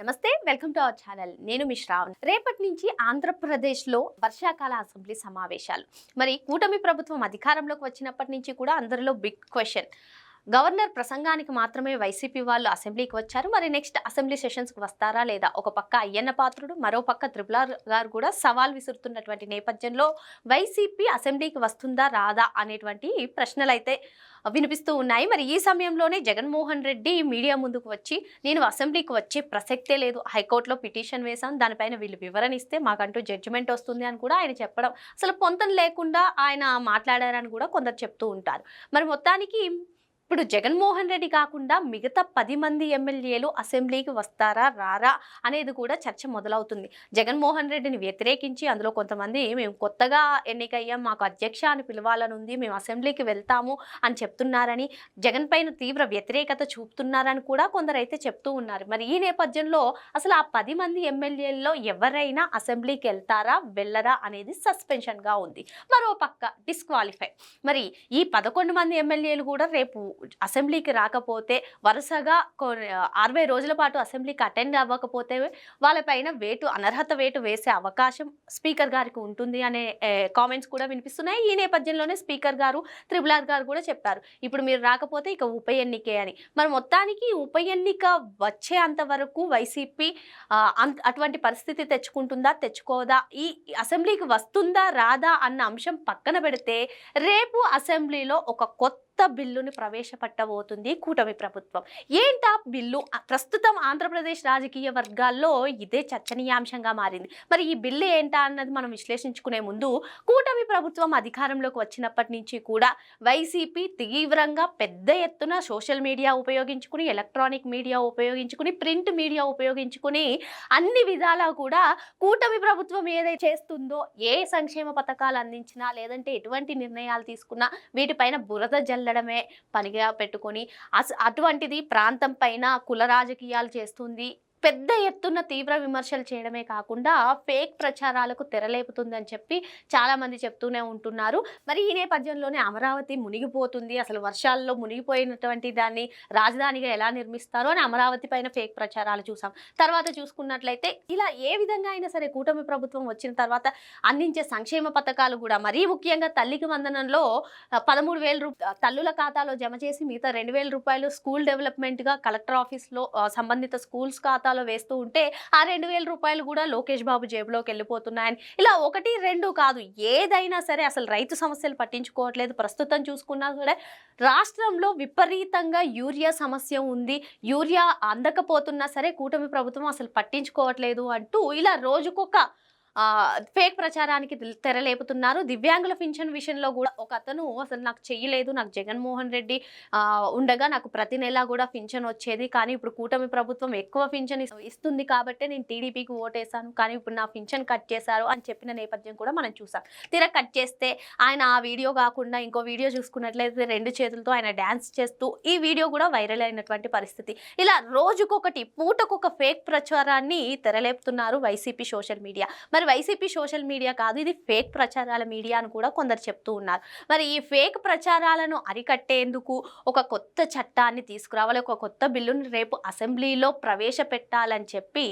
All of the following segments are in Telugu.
నమస్తే వెల్కమ్ టు అవర్ ఛానల్. నేను మీ శ్రావణ్. రేపటి నుంచి ఆంధ్రప్రదేశ్లో వర్షాకాల అసెంబ్లీ సమావేశాలు. మరి కూటమి ప్రభుత్వం అధికారంలోకి వచ్చినప్పటి నుంచి కూడా అందరిలో బిగ్ క్వశ్చన్ గవర్నర్ ప్రసంగానికి మాత్రమే వైసీపీ వాళ్ళు అసెంబ్లీకి వచ్చారు. మరి నెక్స్ట్ అసెంబ్లీ సెషన్స్కి వస్తారా లేదా? ఒక పక్క అయ్యన్న పాత్రుడు మరో పక్క త్రిపులార్ గారు కూడా సవాల్ విసురుతున్నటువంటి నేపథ్యంలో వైసీపీ అసెంబ్లీకి వస్తుందా రాదా అనేటువంటి ప్రశ్నలు అయితే వినిపిస్తూ ఉన్నాయి. మరి ఈ సమయంలోనే జగన్మోహన్ రెడ్డి మీడియా ముందుకు వచ్చి నేను అసెంబ్లీకి వచ్చే ప్రసక్తే లేదు హైకోర్టులో పిటిషన్ వేశాను దానిపైన వీళ్ళు వివరణ ఇస్తే మాకంటూ జడ్జిమెంట్ వస్తుంది అని కూడా ఆయన చెప్పడం అసలు పొంతం లేకుండా ఆయన మాట్లాడారని కూడా కొందరు చెప్తూ ఉంటారు. మరి మొత్తానికి ఇప్పుడు జగన్మోహన్ రెడ్డి కాకుండా మిగతా పది మంది ఎమ్మెల్యేలు అసెంబ్లీకి వస్తారా రారా అనేది కూడా చర్చ మొదలవుతుంది. జగన్మోహన్ రెడ్డిని వ్యతిరేకించి అందులో కొంతమంది మేము కొత్తగా ఎన్నికయ్యాం మాకు అధ్యక్ష అని పిలవాలని ఉంది మేము అసెంబ్లీకి వెళ్తాము అని చెప్తున్నారని జగన్ పైన తీవ్ర వ్యతిరేకత చూపుతున్నారని కూడా కొందరైతే చెప్తూ ఉన్నారు. మరి ఈ నేపథ్యంలో అసలు ఆ పది మంది ఎమ్మెల్యేల్లో ఎవరైనా అసెంబ్లీకి వెళ్తారా వెళ్ళరా అనేది సస్పెన్షన్గా ఉంది. మరో పక్క డిస్క్వాలిఫై. మరి ఈ పదకొండు మంది ఎమ్మెల్యేలు కూడా రేపు అసెంబ్లీకి రాకపోతే వరుసగా అరవై రోజుల పాటు అసెంబ్లీకి అటెండ్ అవ్వకపోతే వాళ్ళపైన వేటు అనర్హత వేటు వేసే అవకాశం స్పీకర్ గారికి ఉంటుంది అనే కామెంట్స్ కూడా వినిపిస్తున్నాయి. ఈ నేపథ్యంలోనే స్పీకర్ గారు త్రిబులార్ గారు కూడా చెప్పారు. ఇప్పుడు మీరు రాకపోతే ఇక ఉప ఎన్నికే అని. మరి మొత్తానికి ఉప ఎన్నిక వచ్చేంత వరకు వైసీపీ అటువంటి పరిస్థితి తెచ్చుకుంటుందా తెచ్చుకోదా? ఈ అసెంబ్లీకి వస్తుందా రాదా అన్న అంశం పక్కన పెడితే రేపు అసెంబ్లీలో ఒక కొత్త కొత్త బిల్లుని ప్రవేశపెట్టబోతుంది కూటమి ప్రభుత్వం. ఏంటా బిల్లు? ప్రస్తుతం ఆంధ్రప్రదేశ్ రాజకీయ వర్గాల్లో ఇదే చర్చనీయాంశంగా మారింది. మరి ఈ బిల్లు ఏంటా అన్నది మనం విశ్లేషించుకునే ముందు కూటమి ప్రభుత్వం అధికారంలోకి వచ్చినప్పటి నుంచి కూడా వైసీపీ తీవ్రంగా పెద్ద ఎత్తున సోషల్ మీడియా ఉపయోగించుకుని ఎలక్ట్రానిక్ మీడియా ఉపయోగించుకుని ప్రింట్ మీడియా ఉపయోగించుకుని అన్ని విధాలా కూడా కూటమి ప్రభుత్వం ఏదైతే చేస్తుందో ఏ సంక్షేమ పథకాలు అందించినా లేదంటే ఎటువంటి నిర్ణయాలు తీసుకున్నా వీటిపైన బురద జల్లడమే పనిగా పెట్టుకొని అటువంటిది ప్రాంతం పైన కుల రాజకీయాలు చేస్తుంది. పెద్ద ఎత్తున తీవ్ర విమర్శలు చేయడమే కాకుండా ఫేక్ ప్రచారాలకు తెరలేపుతుందని చెప్పి చాలామంది చెప్తూనే ఉంటున్నారు. మరి ఈ నేపథ్యంలోనే అమరావతి మునిగిపోతుంది. అసలు వర్షాల్లో మునిగిపోయినటువంటి దాన్ని రాజధానిగా ఎలా నిర్మిస్తారో అని అమరావతి పైన ఫేక్ ప్రచారాలు చూసాం. తర్వాత చూసుకున్నట్లయితే ఇలా ఏ విధంగా అయినా సరే కూటమి ప్రభుత్వం వచ్చిన తర్వాత అందించే సంక్షేమ పథకాలు కూడా మరీ ముఖ్యంగా తల్లికి వందనంలో పదమూడు వేల రూ తల్లుల ఖాతాలో జమ చేసి మిగతా రెండు వేల రూపాయలు స్కూల్ డెవలప్మెంట్గా కలెక్టర్ ఆఫీస్లో సంబంధిత స్కూల్స్ ఖాతా ఖాతాలో వేస్తూ ఉంటే ఆ రెండు వేల రూపాయలు కూడా లోకేష్ బాబు జేబులోకి వెళ్ళిపోతున్నాయని. ఇలా ఒకటి రెండు కాదు ఏదైనా సరే అసలు రైతు సమస్యలు పట్టించుకోవట్లేదు. ప్రస్తుతం చూసుకున్నా కూడా రాష్ట్రంలో విపరీతంగా యూరియా సమస్య ఉంది. యూరియా అందకపోతున్నా సరే కూటమి ప్రభుత్వం అసలు పట్టించుకోవట్లేదు అంటూ ఇలా రోజుకొక ఫేక్ ప్రచారానికి తెరలేపుతున్నారు. దివ్యాంగుల పింఛన్ విషయంలో కూడా ఒక అతను అసలు నాకు చెయ్యలేదు. నాకు జగన్మోహన్ రెడ్డి ఉండగా నాకు ప్రతి నెల కూడా పింఛన్ వచ్చేది. కానీ ఇప్పుడు కూటమి ప్రభుత్వం ఎక్కువ పింఛన్ ఇస్తుంది కాబట్టి నేను టీడీపీకి ఓటేశాను. కానీ ఇప్పుడు నా పింఛన్ కట్ చేశారు అని చెప్పిన నేపథ్యం కూడా మనం చూసాం. తీర కట్ చేస్తే ఆయన ఆ వీడియో కాకుండా ఇంకో వీడియో చూసుకున్నట్లయితే రెండు చేతులతో ఆయన డ్యాన్స్ చేస్తూ ఈ వీడియో కూడా వైరల్ అయినటువంటి పరిస్థితి. ఇలా రోజుకొకటి పూటకొక ఫేక్ ప్రచారాన్ని తెరలేపుతున్నారు వైసీపీ సోషల్ మీడియా. మరి వైసీపీ సోషల్ మీడియా కాదు ఇది ఫేక్ ప్రచారాల మీడియా అని కూడా కొందరు చెప్తూ ఉన్నారు. మరి ఈ ఫేక్ ప్రచారాలను అరికట్టేందుకు ఒక కొత్త చట్టాన్ని తీసుకురావాలి ఒక కొత్త బిల్లును రేపు అసెంబ్లీలో ప్రవేశపెట్టాలని చెప్పి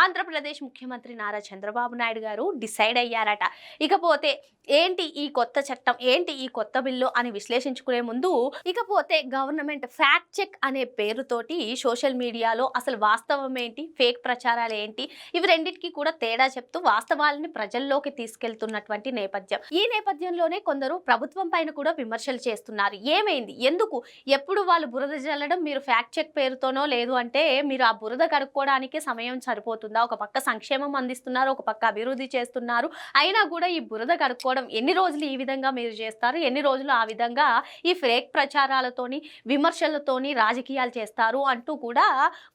ఆంధ్రప్రదేశ్ ముఖ్యమంత్రి నారా చంద్రబాబు నాయుడు గారు డిసైడ్ అయ్యారట. ఇకపోతే ఏంటి ఈ కొత్త చట్టం ఏంటి ఈ కొత్త బిల్లు అని విశ్లేషించుకునే ముందు ఇకపోతే గవర్నమెంట్ ఫ్యాక్ట్ చెక్ అనే పేరుతోటి సోషల్ మీడియాలో అసలు వాస్తవం ఏంటి ఫేక్ ప్రచారాలు ఏంటి ఇవి రెండింటికి కూడా తేడా చెప్తూ వాస్తవాలని ప్రజల్లోకి తీసుకెళ్తున్నటువంటి నేపథ్యం. ఈ నేపథ్యంలోనే కొందరు ప్రభుత్వం పైన కూడా విమర్శలు చేస్తున్నారు. ఏమైంది? ఎందుకు? ఎప్పుడు వాళ్ళు బురద జల్లడం? మీరు ఫ్యాక్ట్ చెక్ పేరుతోనో లేదు అంటే మీరు ఆ బురద కడుక్కోవడానికి సమయం సరిపోతుందా? ఒక పక్క సంక్షేమం అందిస్తున్నారు ఒక పక్క అభివృద్ధి చేస్తున్నారు. అయినా కూడా ఈ బురద కడుక్కోవడం ఎన్ని రోజులు ఈ విధంగా మీరు చేస్తారు? ఎన్ని రోజులు ఆ విధంగా ఈ ఫేక్ ప్రచారాలతోని విమర్శలతోని రాజకీయాలు చేస్తారు? అంటూ కూడా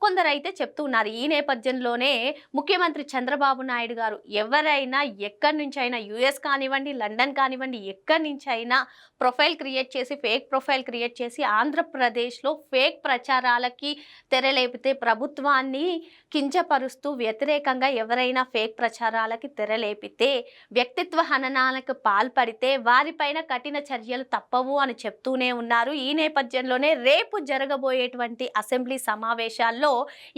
కొందరైతే చెప్తూ ఉన్నారు ఈ నేపథ్యంలోనే ముఖ్యమంత్రి చంద్రబాబు నాయుడు గారు ఎవరైనా ఎక్కడి నుంచి అయినా యుఎస్ కానివ్వండి లండన్ కానివ్వండి ఎక్కడి నుంచి అయినా ప్రొఫైల్ క్రియేట్ చేసి ఫేక్ ప్రొఫైల్ క్రియేట్ చేసి ఆంధ్రప్రదేశ్లో ఫేక్ ప్రచారాలకి తెరలేపితే ప్రభుత్వాన్ని కించపరుస్తూ వ్యతిరేకంగా ఎవరైనా ఫేక్ ప్రచారాలకి తెరలేపితే వ్యక్తిత్వ హననాలకు పాల్పడితే వారిపైన కఠిన చర్యలు తప్పవు అని చెప్తూనే ఉన్నారు. ఈ నేపథ్యంలోనే రేపు జరగబోయేటువంటి అసెంబ్లీ సమావేశాల్లో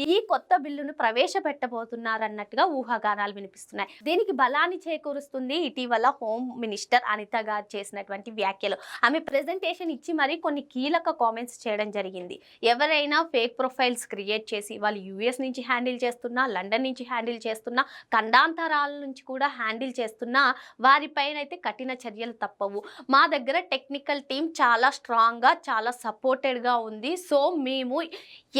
ఈ కొత్త బిల్లును ప్రవేశపెట్టబోతున్నారన్నట్టుగా ఊహాగానాలు వినిపిస్తున్నాయి. దీనికి బలాన్ని చేకూరుస్తుంది? ఇటీవల హోమ్ మినిస్టర్ అనిత గారు చేసినటువంటి వ్యాఖ్యలు. ఆమె ప్రెజెంటేషన్ ఇచ్చి మరి కొన్ని కీలక కామెంట్స్ చేయడం జరిగింది. ఎవరైనా ఫేక్ ప్రొఫైల్స్ క్రియేట్ చేసి వాళ్ళు యుఎస్ నుంచి హ్యాండిల్ చేస్తున్నా లండన్ నుంచి హ్యాండిల్ చేస్తున్నా ఖండాంతరాల నుంచి కూడా హ్యాండిల్ చేస్తున్నా వారిపైన అయితే కఠిన చర్యలు తప్పవు. మా దగ్గర టెక్నికల్ టీం చాలా స్ట్రాంగ్గా చాలా సపోర్టెడ్గా ఉంది. సో మేము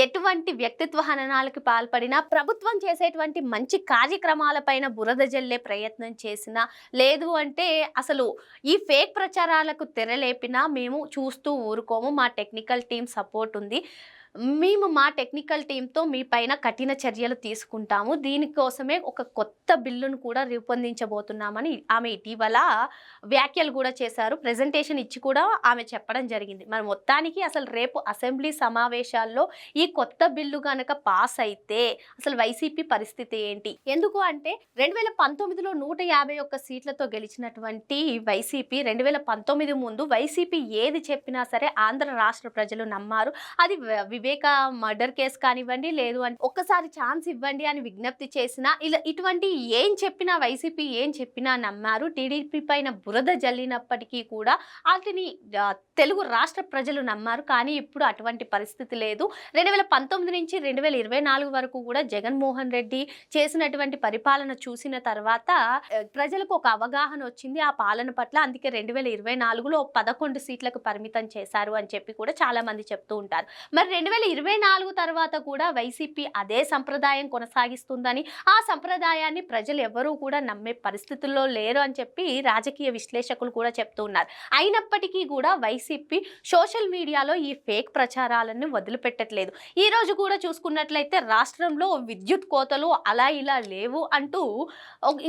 ఎటువంటి వ్యక్తిత్వ హననాలకు పాల్పడినా ప్రభుత్వం చేసేటువంటి మంచి కార్యక్రమాలపైన బురద జల్లే ప్రయత్నం చేసినా లేదు అంటే అసలు ఈ ఫేక్ ప్రచారాలకు తెరలేపినా మేము చూస్తూ ఊరుకోము. మా టెక్నికల్ టీం సపోర్ట్ ఉంది. మేము మా టెక్నికల్ టీంతో మీ పైన కఠిన చర్యలు తీసుకుంటాము. దీనికోసమే ఒక కొత్త బిల్లును కూడా రూపొందించబోతున్నామని ఆమె ఇటీవల వ్యాఖ్యలు కూడా చేశారు. ప్రెజెంటేషన్ ఇచ్చి కూడా ఆమె చెప్పడం జరిగింది. మరి మొత్తానికి అసలు రేపు అసెంబ్లీ సమావేశాల్లో ఈ కొత్త బిల్లు కనుక పాస్ అయితే అసలు వైసీపీ పరిస్థితి ఏంటి? ఎందుకు అంటే రెండు వేల పంతొమ్మిదిలో నూట యాభై ఒక్క సీట్లతో గెలిచినటువంటి వైసీపీ రెండు వేల పంతొమ్మిది ముందు వైసీపీ ఏది చెప్పినా సరే ఆంధ్ర రాష్ట్ర ప్రజలు నమ్మారు. అది వివేక మర్డర్ కేసు కానివ్వండి లేదు అంటే ఒక్కసారి ఛాన్స్ ఇవ్వండి అని విజ్ఞప్తి చేసినా ఇలా ఇటువంటి ఏం చెప్పినా వైసీపీ ఏం చెప్పినా నమ్మారు. టీడీపీ పైన బురద జల్లినప్పటికీ కూడా వాటిని తెలుగు రాష్ట్ర ప్రజలు నమ్మారు. కానీ ఇప్పుడు అటువంటి పరిస్థితి లేదు. రెండు వేల పంతొమ్మిది నుంచి రెండు వేల ఇరవై నాలుగు వరకు కూడా జగన్మోహన్ రెడ్డి చేసినటువంటి పరిపాలన చూసిన తర్వాత ప్రజలకు ఒక అవగాహన వచ్చింది ఆ పాలన పట్ల. అందుకే రెండు వేల ఇరవై నాలుగులో పదకొండు సీట్లకు పరిమితం చేశారు అని చెప్పి కూడా చాలా మంది చెప్తూ ఉంటారు. మరి రెండు వేల ఇరవై నాలుగు తర్వాత కూడా వైసీపీ అదే సంప్రదాయం కొనసాగిస్తుందని ఆ సంప్రదాయాన్ని ప్రజలు ఎవరూ కూడా నమ్మే పరిస్థితుల్లో లేరు అని చెప్పి రాజకీయ విశ్లేషకులు కూడా చెప్తూ ఉన్నారు. అయినప్పటికీ కూడా వైసీపీ సోషల్ మీడియాలో ఈ ఫేక్ ప్రచారాలను వదిలిపెట్టట్లేదు. ఈ రోజు కూడా చూసుకున్నట్లయితే రాష్ట్రంలో విద్యుత్ కోతలు అలా ఇలా లేవు అంటూ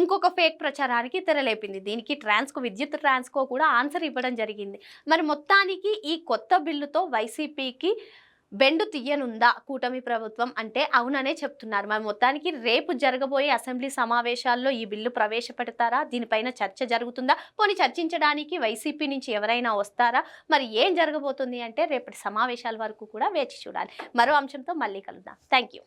ఇంకొక ఫేక్ ప్రచారానికి తెరలేపింది. దీనికి ట్రాన్స్కో విద్యుత్ ట్రాన్స్కో కూడా ఆన్సర్ ఇవ్వడం జరిగింది. మరి మొత్తానికి ఈ కొత్త బిల్లుతో వైసీపీకి బెండు తీయనుందా కూటమి ప్రభుత్వం అంటే అవుననే చెప్తున్నారు. మరి మొత్తానికి రేపు జరగబోయే అసెంబ్లీ సమావేశాల్లో ఈ బిల్లు ప్రవేశపెడతారా? దీనిపైన చర్చ జరుగుతుందా? పోనీ చర్చించడానికి వైసీపీ నుంచి ఎవరైనా వస్తారా? మరి ఏం జరగబోతుంది అంటే రేపటి సమావేశాల వరకు కూడా వేచి చూడాలి. మరో అంశంతో మళ్ళీ కలుద్దాం. Thank you